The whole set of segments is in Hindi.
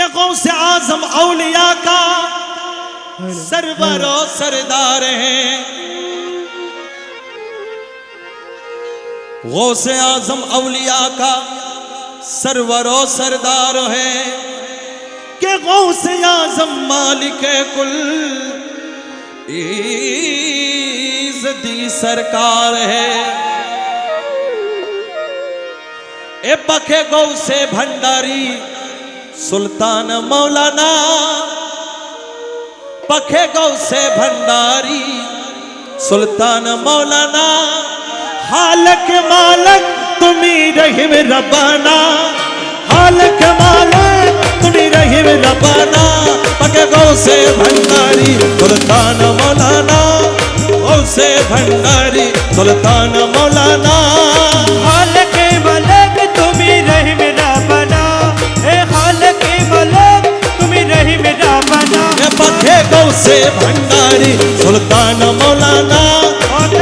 के गौस आज़म औलिया का सरवरो सरदार हैं। गौस आज़म औलिया का सरवरो सरदार है। के गौस आज़म मालिक कुल इज़्ज़ती सरकार है। ए पखे गौ से भंडारी सुल्तान मौलाना पखे गौ से भंडारी। सुल्तान मौलाना, हालक मालक तुम्ही रहीम रबाना। हालक मालक तुम्ही रहीम रबाना। पखे गौ से भंडारी, सुल्तान मौलाना। गौ से भंडारी, सुल्तान मौलाना। से भंडारी सुल्तान मौलाना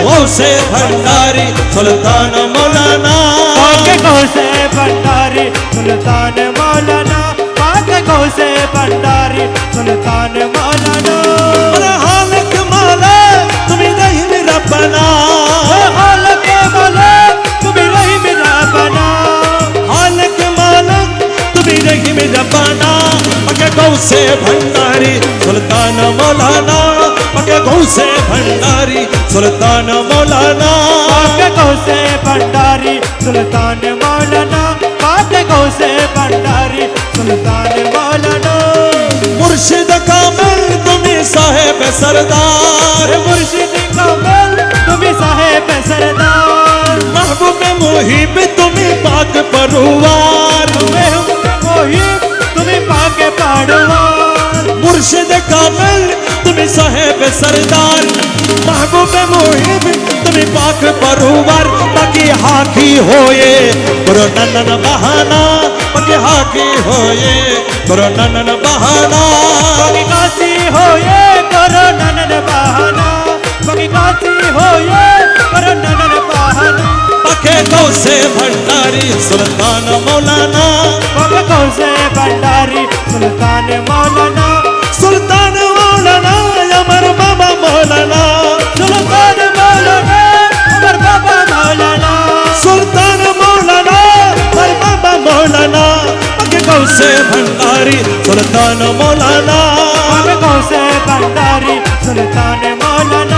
गौ से भंडारी सुल्तान मौलाना पाक गौ से भंडारी सुल्तान मौलाना पाक गौ से भंडारी सुल्तान मौलाना अरे हालक माला तुम्हें नहीं मेरा बना ए हाल के मलक तुम्ही रही मेरा बना हालक मालक तुम्हें नहीं मेरा बना पके गौ से भंडारी सुल्तान मौलाना। पके गौ से भंडारी सुल्तान मौलाना। पाक गौ से भंडारी सुल्तान मौलाना। पाक गौ से भंडारी सुल्तान मौलाना। मुर्शिद कामिल तुम्हें साहेब सरदार। मुर्शिद कमल तुम्हें साहेब सरदार। महबूब मुहिब तुम्हें पाक परवार पाके मुर्शिद कामिल, तुम्हें साहेब सरदार। महबूब मुहिब, तुम्हें पाक परवार, बाकी हाकी होए बहाना, बाकी हाकी होए बहाना। बगी काशी हो ननन बहाना। बगी काशी हो ननन बहाना। पखे गौ से भंडारी, सुल्तान मौलाना। गौ से भंडारी सुल्तान मौलाना सुल्तान मौलाना, अमर बाबा मौलाना। सुल्तान मौलाना, अमर बाबा मौलाना। सुल्तान मौलाना, अमर बाबा मौलाना। गौ से भंडारी, सुल्तान मौलाना। गौ से भंडारी, सुल्तान मौलाना।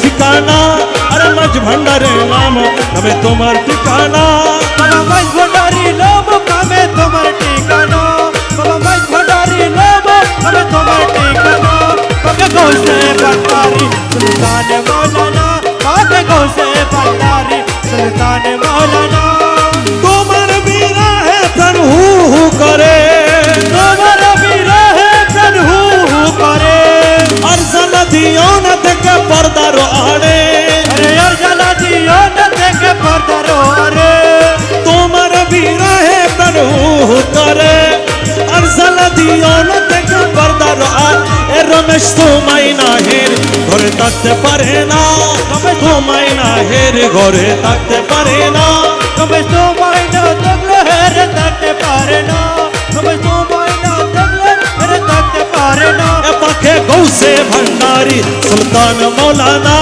ঠিকানা আরে মাঝ ভান্ডারে নাম তবে তোমার ঠিকানা বাবা মাঝ ভান্ডারে सुल्तान मौलाना आतकों से पल्लारी सुल्तान मौलाना। तोमर मीरा है तन करे। तोमर मीरा है तन करे अरसल दियो न तक पर्दा रोआड़े अरे अरसल दियो न तक पर्दा रोआड़े तोमर मीरा है तन करे अरसल दियो न तक पर्दा रोआड़े रमेश तो मैना हेरी আড়ে এ রমেশ তোমায় না হের ঘরে থাকতে পারে না তোমায় না হের ঘরে থাকতে পারে না তুমি তোমায় না দেখলে হেরে থাকতে পারে না তুমি তোমায় না দেখলে হেরে থাকতে পারে না এ পাখে গৌসে ভণ্ডারি সুলতান মৌলানা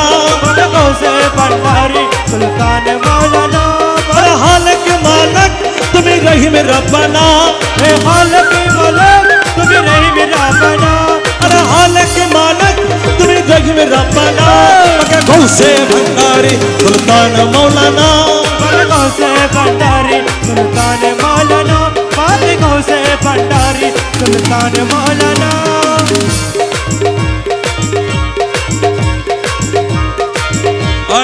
বলে গৌসে ভণ্ডারি সুলতান মৌলানা আর হালক মালক তুমি রহিম রব্বানা হে হাল मेरा पाना भंडारी? सुल्तान मौलाना। गौसे भंडारी? सुल्तान मौलाना। गौसे भंडारी? सुल्तान मौलाना।